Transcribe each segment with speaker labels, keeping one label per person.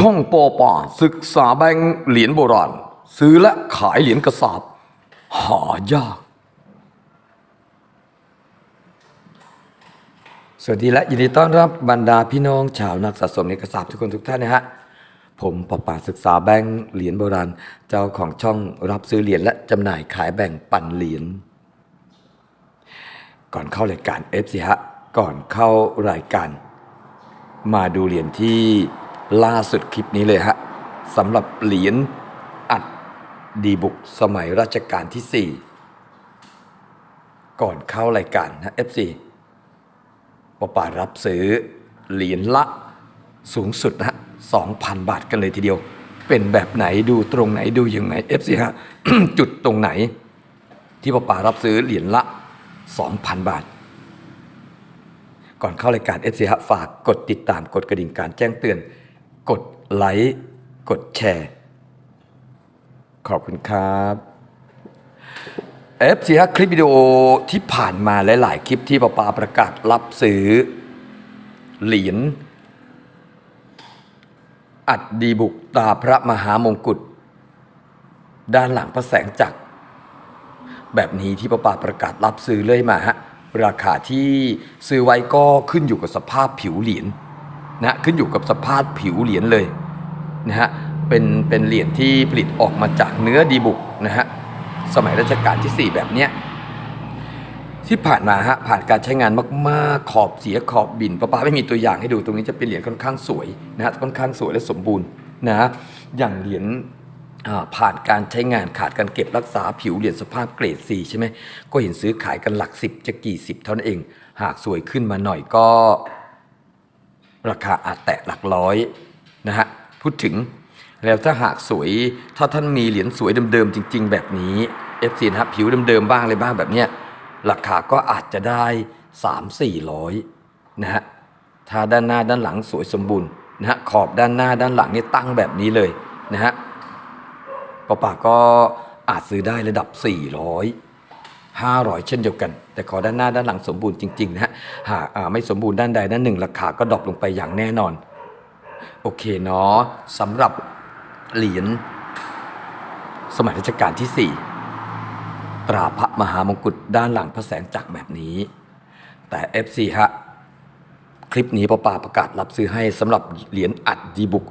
Speaker 1: ช่องปอป่าศึกษาแบงค์เหรียญโบราณ ซื้อและขายเหรียญกระสาบ หายาก สวัสดีและยินดีต้อนรับบรรดาพี่น้องชาวนักสะสมเหรียญกระสาบทุกคนทุกท่านนะฮะ ผมปอป่าศึกษาแบงค์เหรียญโบราณ เจ้าของช่องรับซื้อเหรียญและจำหน่ายขายแบ่งปันเหรียญก่อนเข้ารายการ f อฟฮะก่อนเข้ารายการ มาดูเหรียญที่ ล่าสุดคลิปนี้เลยฮะสำหรับเหรียญอัดดีบุกสมัยรัชกาลที่ 4 ก่อนเข้ารายการนะ FC ปป่ารับซื้อเหรียญละสูงสุดนะฮะ2,000 บาทกันเลยทีเดียว เป็นแบบไหนดูตรงไหนดูยังไง FC ฮะจุดตรงไหน ที่ปป่ารับซื้อเหรียญละ 2,000 บาทก่อนเข้ารายการ f อฮะฝากกดติดตามกดกระดิ่งการแจ้งเตือน กดไลค์กดแชร์ ขอบคุณครับ f อฮะคลิปวิดีโอที่ผ่านมาหลาย ๆ คลิปที่ปปาประกาศรับซื้อเหรียญอัดดีบุกตาพระมหามงกุฎด้านหลังพระแสงจักร แบบนี้ที่ปปาประกาศรับซื้อเลยมาฮะ ราคาที่ซื้อไว้ก็ขึ้นอยู่กับสภาพผิวเหรียญ นะขึ้นอยู่กับสภาพผิวเหรียญเลยนะฮะเป็นเป็นเหรียญที่ผลิตออกมาจากเนื้อดีบุกนะฮะสมัยรัชกาลที่ 4 แบบเนี้ยที่ผ่านมาฮะผ่านการใช้งานมากๆขอบเสียขอบบินป้าป้าไม่มีตัวอย่างให้ดูตรงนี้จะเป็นเหรียญค่อนข้างสวยนะฮะค่อนข้างสวยและสมบูรณ์นะฮะอย่างเหรียญผ่านการใช้งานขาดการเก็บรักษาผิวเหรียญสภาพเกรด 4 ใช่ไหมก็เห็นซื้อขายกันหลักสิบจะกี่สิบเท่านั้นเอง หากสวยขึ้นมาหน่อยก็ ราคาอาจแตะหลักร้อยนะฮะพูดถึงแล้วถ้าหากสวยถ้าท่านมีเหรียญสวยเดิมๆจริง ๆ แบบนี้ FC นะฮะผิวเดิมๆบ้างอะไรบ้างแบบเนี้ยราคาก็อาจจะได้ 3 4 0 0นะฮะถ้าด้านหน้าด้านหลังสวยสมบูรณ์นะฮะขอบด้านหน้าด้านหลังนี่ตั้งแบบนี้เลยนะฮะปะปาก็อาจซื้อได้ระดับ 400 500 เช่นเดียวกัน แต่ขอด้านหน้าด้านหลังสมบูรณ์จริงๆนะฮะหากไม่สมบูรณ์ด้านใดด้านหนึ่งราคาก็ดรอปลงไปอย่างแน่นอน โอเคเนาะสำหรับเหรียญสมัยรัชกาลที่ 4 ตราพระมหามงกุฎด้านหลังพระแสงจักรแบบนี้ แต่ FC ฮะ คลิปนี้ป้าป่าประกาศรับซื้อให้สำหรับเหรียญอัดดีบุก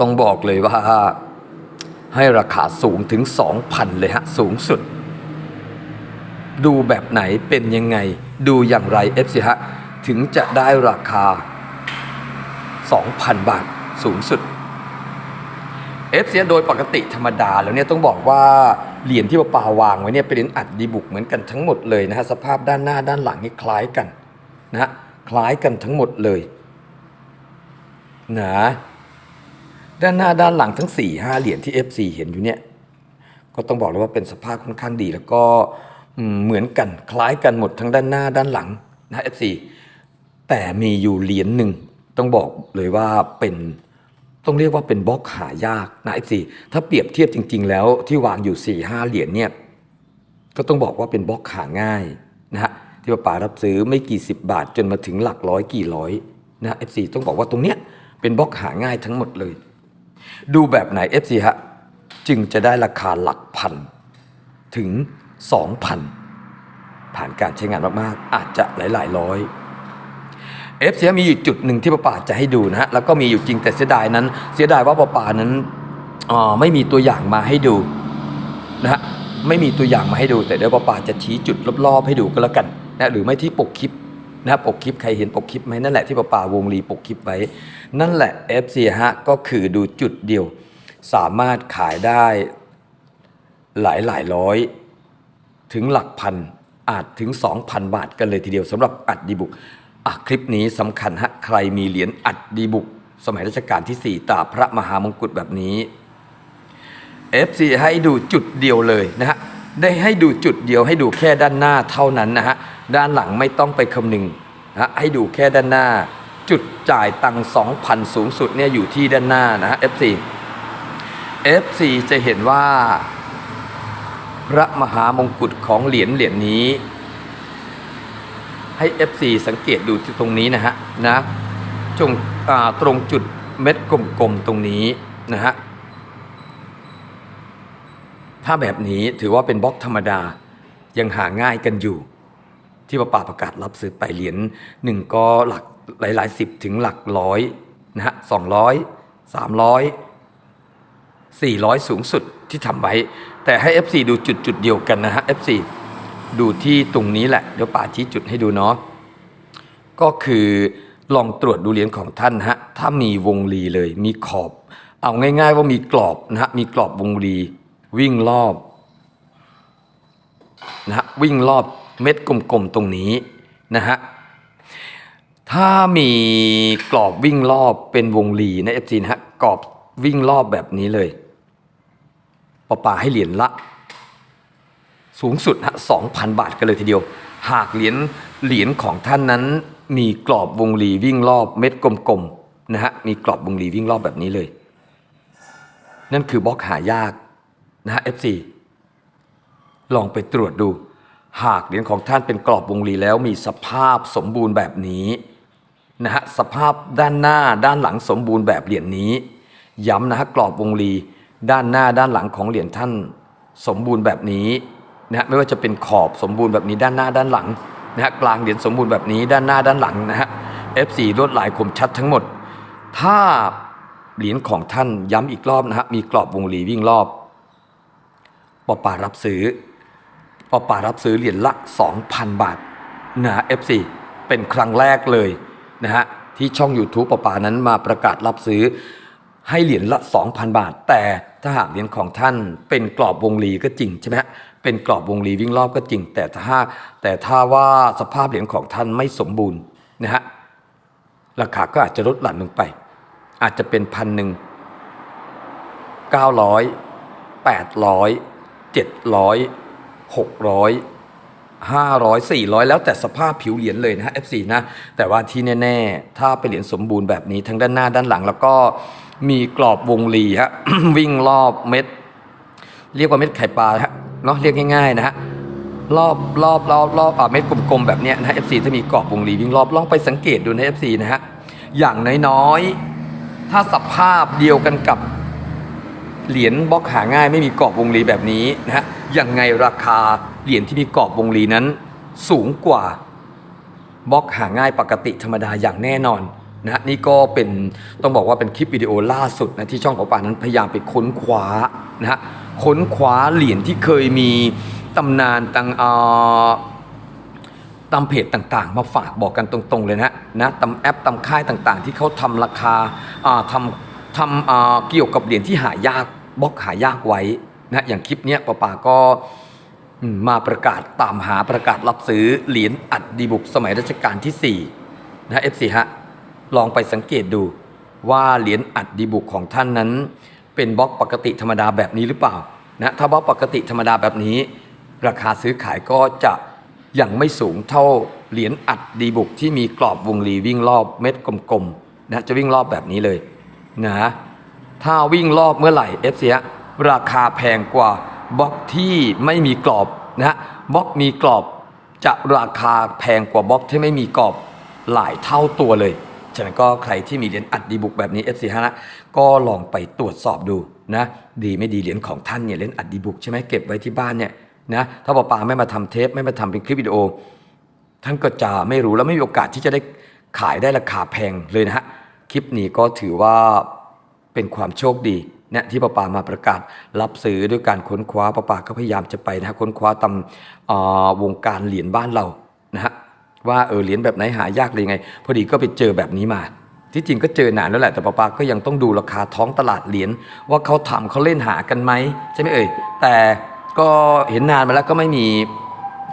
Speaker 1: ต้องบอกเลยว่าให้ราคาสูงถึง 2,000 เลยฮะ สูงสุด ดูแบบไหนเป็นยังไง ดูอย่างไร FC ฮะ ถึงจะได้ราคา 2,000 บาทสูงสุด FC โดยปกติธรรมดาแล้วเนี่ยต้องบอกว่าเหรียญที่ปาปาวางไว้เนี่ยเป็นเหรียญอัดดีบุกเหมือนกันทั้งหมดเลยนะฮะสภาพด้านหน้าด้านหลังนี่คล้ายกันนะฮะคล้ายกันทั้งหมดเลยนะด้านหน้าด้านหลังทั้ง4ี่ห้าเหรียญที่ FC เห็นอยู่เนี่ยก็ต้องบอกเลยว่าเป็นสภาพค่อนข้างดีแล้วก็ เหมือนกันคล้ายกันหมดทั้งด้านหน้าด้านหลังนะ FC แต่มีอยู่เหรียญหนึ่งต้องบอกเลยว่าเป็นต้องเรียกว่าเป็นบล็อกหายากนะ FC ถ้าเปรียบเทียบจริง ๆ แล้วที่วางอยู่4ี่ห้าเหรียญเนี่ยก็ต้องบอกว่าเป็นบล็อกหาง่ายนะฮะที่ป้าป๋ารับซื้อไม่กี่สิบบาทจนมาถึงหลักร้อยกี่ร้อยนะ FC ต้องบอกว่าตรงเนี้ยเป็นบล็อกหาง่ายทั้งหมดเลย ดูแบบไหน FC ฮะจึงจะได้ราคาหลักพันถึง 2,000 ผ่านการใช้งานมากๆ อาจจะหลายๆร้อย FC ฮะมีอยู่จุดหนึ่งที่ป้าป่าจะให้ดูนะฮะ แล้วก็มีอยู่จริงแต่เสียดายนั้น เสียดายว่าป้าป่านั้นอ่าไม่มีตัวอย่างมาให้ดูนะฮะ ไม่มีตัวอย่างมาให้ดู แต่เดี๋ยวป้าป่าจะชี้จุดรอบๆให้ดูก็แล้วกันนะหรือไม่ที่ปกคลิปนะปกคลิปใครเห็นปกคลิปไหมนั่นแหละที่ป้าป่าวงรีปกคลิปไว้ นั่นแหละ FC ฮะก็คือดูจุดเดียว สามารถขายได้หลายหลายร้อย ถึงหลักพันอาจถึง 2,000 บาทกันเลยทีเดียวสำหรับอัดดีบุกอะคลิปนี้สำคัญฮะใครมีเหรียญอัดดีบุก สมัยรัชกาลที่ 4ตาพระมหามงกุฎแบบนี้ FC ให้ดูจุดเดียวเลยนะฮะได้ให้ดูจุดเดียวให้ดูแค่ด้านหน้าเท่านั้นนะฮะด้านหลังไม่ต้องไปคำนึงนะฮะให้ดูแค่ด้านหน้า จุดจ่ายตังค์2,000 สูงสุดเนี่ยอยู่ที่ด้านหน้านะฮะ FC FC จะเห็นว่า พระมหามงกุฎของเหรียญเหรียญนี้ ให้ FC สังเกตดูที่ตรงนี้นะฮะนะจงตรงจุดเม็ดกลมๆตรงนี้นะฮะถ้าแบบนี้ถือว่าเป็นบล็อกธรรมดายังหาง่ายกันอยู่ ที่ประป่าประกาศรับซื้อไปเหรียญหนึ่งก็หลักหลายๆสิบถึงหลักร้อยนะฮะสองร้อยสามร้อยสี่ร้อยสูงสุด ที่ทำไว้ แต่ให้ FC ดูจุดจุดเดียวกันนะฮะ FC ดูที่ตรงนี้แหละ เดี๋ยวป่าชี้จุดให้ดูเนาะก็คือลองตรวจดูเหรียญของท่านนะฮะถ้ามีวงรีเลย มีขอบ เอาง่าย ๆ ว่ามีกรอบนะฮะมีกรอบวงรีวิ่งรอบนะฮะวิ่งรอบเม็ดกลมๆตรงนี้นะฮะถ้ามีกรอบวิ่งรอบเป็นวงรีนะเอฟซีนะฮะกรอบวิ่งรอบแบบนี้เลย ปะปาให้เหรียญละ สูงสุดฮะสองพันบาทกันเลยทีเดียว หากเหรียญเหรียญของท่านนั้นมีกรอบวงรีวิ่งรอบเม็ดกลมๆนะฮะมีกรอบวงรีวิ่งรอบแบบนี้เลย นั่นคือบล็อกหายากนะฮะ FC ลองไปตรวจดู หากเหรียญของท่านเป็นกรอบวงรีแล้วมีสภาพสมบูรณ์แบบนี้นะฮะสภาพด้านหน้าด้านหลังสมบูรณ์แบบเหรียญนี้ ย้ำนะฮะกรอบวงรี ด้านหน้าด้านหลังของเหรียญท่านสมบูรณ์แบบนี้นะฮะไม่ว่าจะเป็นขอบสมบูรณ์แบบนี้ด้านหน้าด้านหลังนะฮะกลางเหรียญสมบูรณ์แบบนี้ด้านหน้าด้านหลังนะฮะ F4 ลวดลายคมชัดทั้งหมด ถ้าเหรียญของท่านย้ำอีกรอบนะฮะมีกรอบวงรีวิ่งรอบปอปารับซื้อปอป่ารับซื้อเหรียญละ 2,000 บาทนะ F4 เป็นครั้งแรกเลยนะฮะที่ช่อง YouTube ปอป่านั้นมาประกาศรับซื้อ ให้เหรียญละ 2,000 บาท แต่ถ้าหากเหรียญของท่านเป็นกรอบวงรีก็จริงใช่ไหมเป็นกรอบวงรีวิ่งรอบก็จริง แต่ถ้าแต่ถ้าว่าสภาพเหรียญของท่านไม่สมบูรณ์นะฮะราคาก็อาจจะลดหลั่นลงไป อาจจะเป็นพันหนึ่งเก้าร้อยแปดร้อยเจ็ดร้อยหกร้อย ห้าร้อยสี่ร้อยแล้วแต่สภาพผิวเหรียญเลยนะฮะ F4 นะ แต่ว่าที่แน่ ๆ ถ้าเป็นเหรียญสมบูรณ์แบบนี้ทั้งด้านหน้าด้านหลัง แล้วก็มีกรอบวงรีฮะ วิ่งรอบเม็ด เรียกว่าเม็ดไข่ปลาฮะเนาะเรียกง่ายๆนะฮะรอบรอบรอบรอบอ่าเม็ดกลมๆแบบเนี้ยนะฮะ F4 ถ้ามีกรอบวงรีวิ่งรอบลองไปสังเกตดูใน F4 นะฮะอย่างน้อยๆถ้าสภาพเดียวกันกับ เหรียญบล็อกหาง่ายไม่มีกรอบวงรีแบบนี้นะฮะยังไงราคาเหรียญที่มีกรอบวงรีนั้น สูงกว่าบล็อกหาง่ายปกติธรรมดาอย่างแน่นอนนะนี่ก็เป็นต้องบอกว่าเป็นคลิปวิดีโอล่าสุดนะที่ช่องของป่านั้นพยายามไปค้นคว้านะฮะค้นคว้าเหรียญที่เคยมีตำนานตังอ่อตามเพจต่างๆ มาฝากบอกกันตรงๆเลยนะนะตามแอปตามค่ายต่างๆ ที่เขาทำราคาอ่าทำ ทำเกี่ยวกับเหรียญที่หายากบล็อกหายากไว้นะอย่างคลิปเนี้ยป้าป่าก็มมาประกาศตามหาประกาศรับซื้อเหรียญอัดดีบุกสมัยรัชกาลที่4นะ F4 ฮะลองไปสังเกตดูว่าเหรียญอัดดีบุกของท่านนั้น เป็นบล็อกปกติธรรมดาแบบนี้หรือเปล่านะถ้าบล็อกปกติธรรมดาแบบนี้ ราคาซื้อขายก็จะยังไม่สูงเท่าเหรียญอัดดีบุกที่มีกรอบวงรีวิ่งรอบเม็ดกลมๆนะจะวิ่งรอบแบบนี้เลย นะถ้าวิ่งรอบเมื่อไหร่เอฟซีราคาแพงกว่าบล็อกที่ไม่มีกรอบนะบล็อกมีกรอบจะราคาแพงกว่าบล็อกที่ไม่มีกรอบหลายเท่าตัวเลย ฉะนั้นก็ใครที่มีเหรียญอัดดีบุกแบบนี้ FC ฮะนะก็ลองไปตรวจสอบดูนะ ดีไม่ดีเหรียญของท่านเนี่ยเหรียญอัดดีบุกใช่ไหมเก็บไว้ที่บ้านเนี่ยนะถ้าปาปาไม่มาทำเทปไม่มาทำเป็นคลิปวิดีโอ ท่านก็จะไม่รู้แล้วไม่มีโอกาสที่จะได้ขายได้ราคาแพงเลยนะฮะ คลิปนี้ก็ถือว่าเป็นความโชคดีนะที่ป้าปามาประกาศรับซื้อด้วยการค้นคว้าป้าปาก็พยายามจะไปนะค้นคว้าตามเอ่อวงการเหรียญบ้านเรานะฮะว่าเออเหรียญแบบไหนหายากเลยไง พอดีก็ไปเจอแบบนี้มา ที่จริงก็เจอนานแล้วแหละแต่ป้าปาก็ยังต้องดูราคาท้องตลาดเหรียญว่าเขาทำเขาเล่นหากันไหมใช่ไหมเอ่ยแต่ก็เห็นนานมาแล้วก็ไม่มี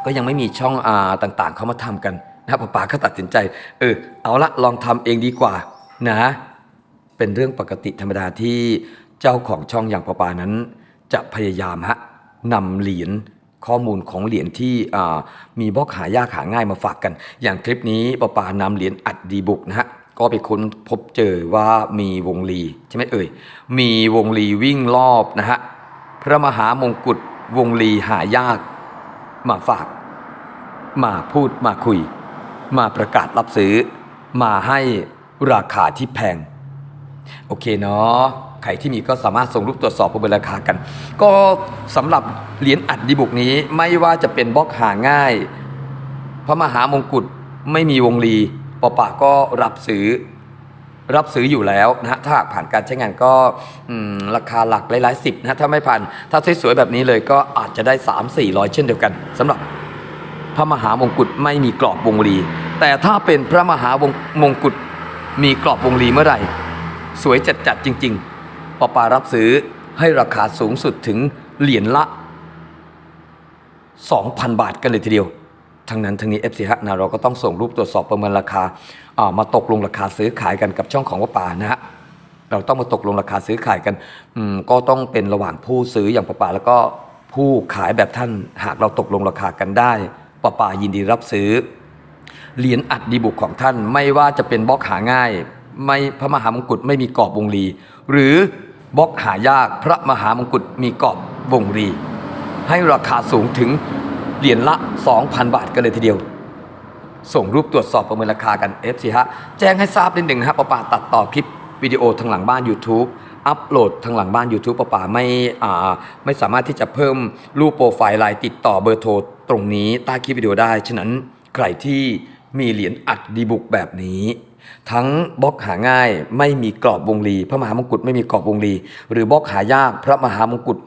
Speaker 1: ก็ยังไม่มีช่องอาต่างๆ เขามาทำกันนะครับป้าป๋าก็ตัดสินใจ เออเอาละลองทำเองดีกว่า นะ เป็นเรื่องปกติธรรมดาที่เจ้าของช่องอย่างปปานั้น จะพยายามฮะนำเหรียญข้อมูลของเหรียญที่มีบล็อกหายากหาง่ายมาฝากกัน อย่างคลิปนี้ปปานำเหรียญอัดดีบุกนะฮะก็ไปค้นพบเจอว่ามีวงลีใช่ไหมเอ่ย มีวงลีวิ่งรอบนะฮะพระมหามงกุฎวงลีหายากมาฝาก มาพูดมาคุย มาประกาศรับซื้อ มาให้ ราคาที่แพง โอเคเนาะใครที่มีก็สามารถส่งรูปตรวจสอบประเมินราคากัน ก็สำหรับเหรียญอัดดีบุกนี้ไม่ว่าจะเป็นบล็อกหาง่าย พระมหามงกุฎไม่มีวงลีปอปะก็รับซื้อรับซื้ออยู่แล้วนะฮะถ้าหากผ่านการใช้งานก็ราคาหลักหลายๆสิบนะถ้าไม่ผ่าน ถ้าสวยๆแบบนี้เลยก็อาจจะได้ 3 4 0 0 เช่นเดียวกันสำหรับพระมหามงกุฎไม่มีกรอบวงลีแต่ถ้าเป็นพระมหาวงมงกุฎ มีกรอบวงลีเมื่อไหร่ สวยจัดๆจริง ๆ ปอปารับซื้อให้ราคาสูงสุดถึงเหรียญละ 2,000 บาทกันเลยทีเดียว ทั้งนั้นทั้งนี้ FC ฮะนะเราก็ต้องส่งรูปตรวจสอบประเมินราคาอามาตกลงราคาซื้อขายกันกับช่องของว่าป่านะฮะเราต้องมาตกลงราคาซื้อขายกันก็ต้องเป็นระหว่างผู้ซื้ออย่างป้าป่าแล้วก็ผู้ขายแบบท่านหากเราตกลงราคากันได้ป้าป่ายินดีรับซื้อ เหรียญอัดดีบุกของท่าน ไม่ว่าจะเป็นบล็อกหาง่าย ไม่พระมหามงกุฎไม่มีกรอบวงรี หรือบล็อกหายากพระมหามงกุฎมีกรอบวงรี ให้ราคาสูงถึงเหรียญละ 2,000 บาทกันเลยทีเดียว ส่งรูปตรวจสอบประเมินราคากัน FC ฮะแจ้งให้ทราบนิดหนึ่งฮะป้าป่าตัดต่อคลิปวิดีโอทางหลังบ้าน YouTube อัปโหลดทางหลังบ้าน YouTube ป้าป่าไม่ไม่สามารถที่จะเพิ่มรูปโปรไฟล์ไลน์ติดต่อเบอร์โทรตรงนี้ใต้คลิปวิดีโอได้ ฉะนั้นใครที่ มีเหรียญอัดดีบุกแบบนี้ ทั้งบล็อกหาง่ายไม่มีกรอบวงรีพระมหามงกุฎไม่มีกรอบวงรี หรือบล็อกหายากพระมหามงกุฎ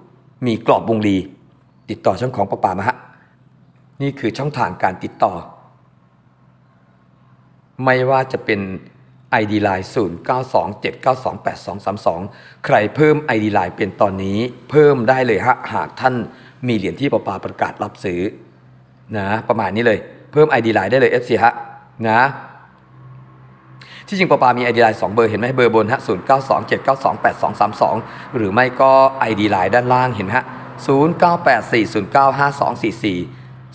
Speaker 1: มีกรอบวงรี ติดต่อช่องของป้าป่ามาฮะนี่คือช่องทางการติดต่อ ไม่ว่าจะเป็น ID Line 0927928232 ใครเพิ่ม ID Line เป็นตอนนี้ เพิ่มได้เลยฮะหากท่านมีเหรียญที่ปะปาประกาศรับซื้อนะประมาณนี้เลย เพิ่ม ID Line ได้เลย FC ฮะนะที่จริงปปามี ID Line 2 เบอร์เห็นไหมเบอร์บนฮะ0927928232 หรือไม่ก็ ID Line ด้านล่างเห็นไหมฮะ0984095244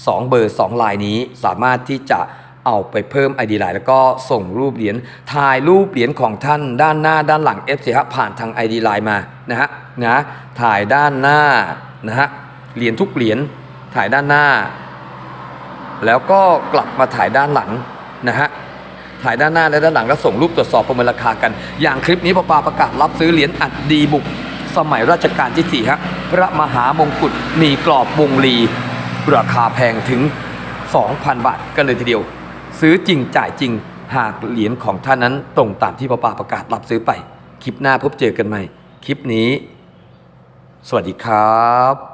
Speaker 1: 2 เบอร์ 2 ลายนี้สามารถที่จะเอาไปเพิ่ม ID Line แล้วก็ส่งรูปเหรียญถ่ายรูปเหรียญของท่านด้านหน้าด้านหลัง F สิฮะผ่านทาง ID Line มานะฮะนะถ่ายด้านหน้านะฮะเหรียญทุกเหรียญถ่ายด้านหน้า แล้วก็กลับมาถ่ายด้านหลังนะฮะถ่ายด้านหน้าและด้านหลังก็ส่งรูปตรวจสอบประเมินราคากัน อย่างคลิปนี้ปปาประกาศรับซื้อเหรียญอัดดีบุก สมัยรัชกาลที่สี่ฮะ พระมหามงกุฎมีกรอบวงลี ราคาแพงถึง 2,000 บาทกันเลยทีเดียว ซื้อจริงจ่ายจริงหากเหรียญของท่านนั้นตรงตามที่ปปาประกาศรับซื้อไป คลิปหน้าพบเจอกันใหม่ คลิปนี้ สวัสดีครับ